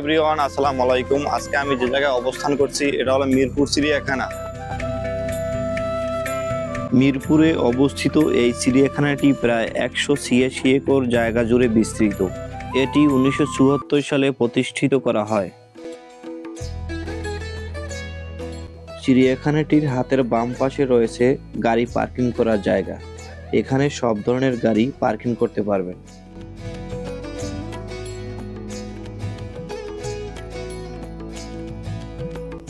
Everyone, আসসালামু আলাইকুম। আজকে আমি যে জায়গায় অবস্থান করছি, এটা হলো মিরপুর চিড়িয়াখানা। মিরপুরে অবস্থিত এই চিড়িয়াখানাটি প্রায় একশো ছিয়াশি একর জায়গা জুড়ে বিস্তৃত। এটি উনিশশো চুয়াত্তর সালে প্রতিষ্ঠিত করা হয়। চিড়িয়াখানাটির হাতের বাম পাশে রয়েছে গাড়ি পার্কিং করার জায়গা। এখানে সব ধরনের গাড়ি পার্কিং করতে পারবেন।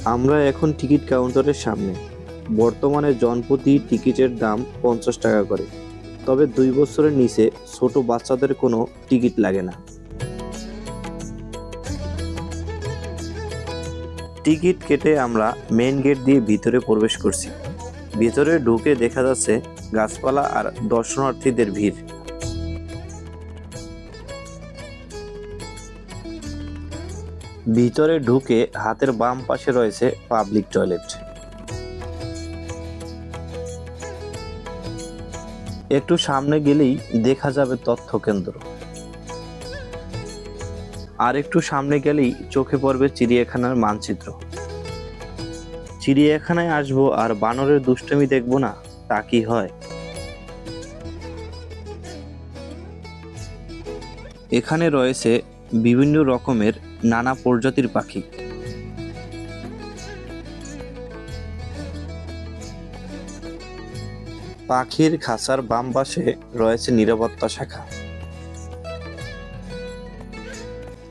আমরা এখন টিকিট কাউন্টারের সামনে। বর্তমানে জনপ্রতি টিকিটের দাম পঞ্চাশ টাকা করে। তবে দুই বছরের নিচে ছোট বাচ্চাদের কোনো টিকিট লাগে না। টিকিট কেটে আমরা মেন গেট দিয়ে ভিতরে প্রবেশ করছি। ভিতরে ঢুকে দেখা যাচ্ছে গাছপালা আর দর্শনার্থীদের ভিড়। ভিতরে ঢুকে হাতের বাম পাশে রয়েছে পাবলিক টয়লেট একটু সামনে গেলেই দেখা যাবে তথ্য কেন্দ্র। আর একটু সামনে গেলেই চোখে পড়বে চিড়িয়াখানার মানচিত্র। চিড়িয়াখানায় আসব আর বানরের দুষ্টমি দেখব না, তা কি হয়? এখানে রয়েছে বিভিন্ন রকমের নানা প্রজাতির পাখি। পাখির খাঁচার বাম পাশে রয়েছে নিরাপত্তা শাখা।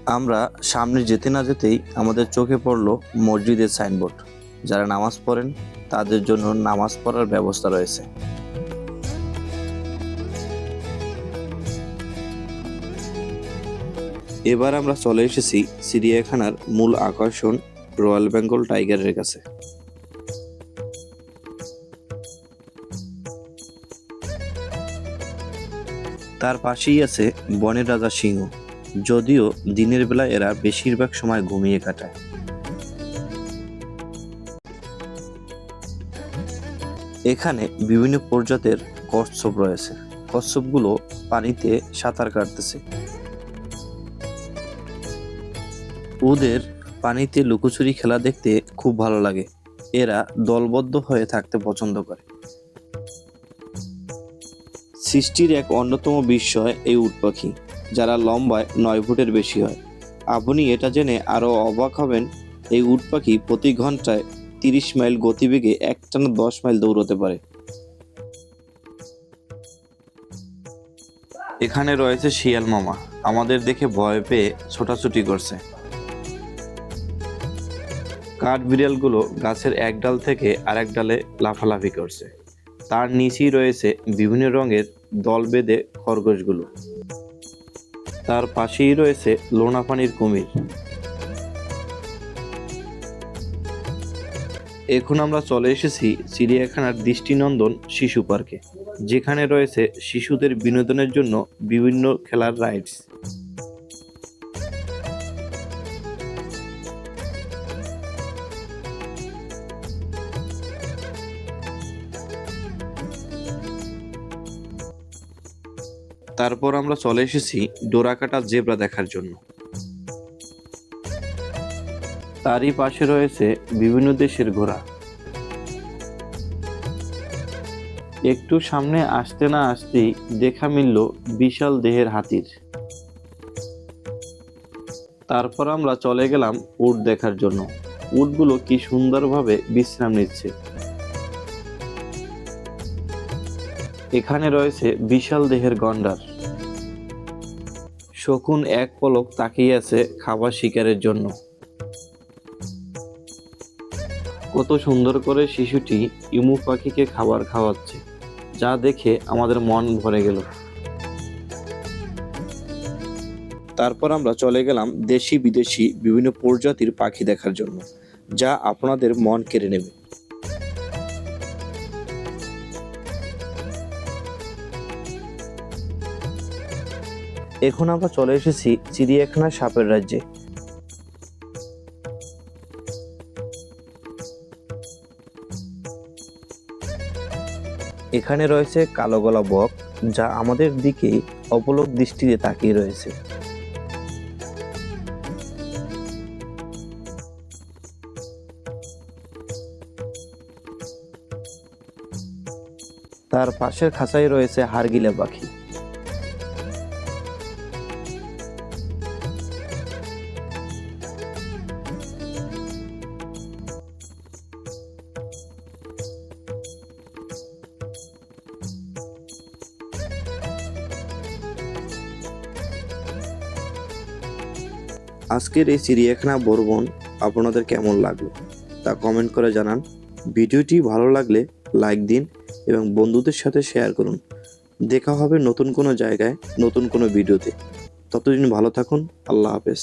আমরা সামনে যেতে না যেতেই আমাদের চোখে পড়ল মসজিদের সাইনবোর্ড। যারা নামাজ পড়েন, তাদের জন্য নামাজ পড়ার ব্যবস্থা রয়েছে। এবার আমরা চলে এসেছি চিড়িয়াখানার মূল আকর্ষণ রয়্যাল বেঙ্গল টাইগারের কাছে। তার পাশেই আছে বনের রাজা সিংহ। যদিও দিনের বেলা এরা বেশিরভাগ সময় ঘুমিয়ে কাটায়। এখানে বিভিন্ন প্রজাতির কচ্ছপ রয়েছে। কচ্ছপগুলো পানিতে সাঁতার কাটতেছে। ওদের পানিতে লুকোচুরি খেলা দেখতে খুব ভালো লাগে। এরা দলবদ্ধ হয়ে থাকতে পছন্দ করে। সৃষ্টির এক অন্যতম বিস্ময় এই উট পাখি, যারা লম্বায় নয় ফুটের বেশি হয়। আপনি এটা জেনে আরও অবাক হবেন, এই উট পাখি প্রতি ঘন্টায় তিরিশ মাইল গতিবেগে একটানা দশ মাইল দৌড়তে পারে। এখানে রয়েছে শিয়াল মামা। আমাদের দেখে ভয় পেয়ে ছোটাছুটি করছে। কাঠ বিড়ালগুলো গাছের এক ডাল থেকে আরেক ডালে লাফালাফি করছে। তার নিচেই রয়েছে বিভিন্ন রঙের দল বেঁধে খরগোশগুলো। তার পাশেই রয়েছে লোনা পানির কুমির। এখন আমরা চলে এসেছি চিড়িয়াখানার দৃষ্টিনন্দন শিশু পার্কে, যেখানে রয়েছে শিশুদের বিনোদনের জন্য বিভিন্ন খেলার রাইডস তারপর আমরা চলে এসেছি ডোরাকাটা জেব্রা দেখার জন্য। তারই পাশে রয়েছে বিভিন্ন দেশের ঘোড়া। একটু সামনে আসতে না আসতেই দেখা মিলল বিশাল দেহের হাতির। তারপর আমরা চলে গেলাম উট দেখার জন্য। উটগুলো কি সুন্দরভাবে বিশ্রাম নিচ্ছে। এখানে রয়েছে বিশাল দেহের গন্ডার। শকুন এক পলক তাকিয়ে আছে খাবার শিকারের জন্য। কত সুন্দর করে শিশুটি ইমু পাখিকে খাবার খাওয়াচ্ছে, যা দেখে আমাদের মন ভরে গেল। তারপর আমরা চলে গেলাম দেশি বিদেশি বিভিন্ন প্রজাতির পাখি দেখার জন্য, যা আপনাদের মন কেড়ে নেবে। এখন আমরা চলে এসেছি চিড়িয়াখানা সাপের রাজ্যে। এখানে রয়েছে কালো গলা বক, যা আমাদের দিকে অপলক দৃষ্টিতে তাকিয়ে রয়েছে। তার পাশের খাঁচায় রয়েছে হারগিলা পাখি। আজকের এই চিড়িয়াখানা বর্বন আপনাদের কেমন লাগল তা কমেন্ট করে জানান। ভিডিওটি ভালো লাগলে লাইক দিন এবং বন্ধুদের সাথে শেয়ার করুন। দেখা হবে নতুন কোনো জায়গায়, নতুন কোনো ভিডিওতে। ততদিন ভালো থাকুন, আল্লাহ হাফেজ।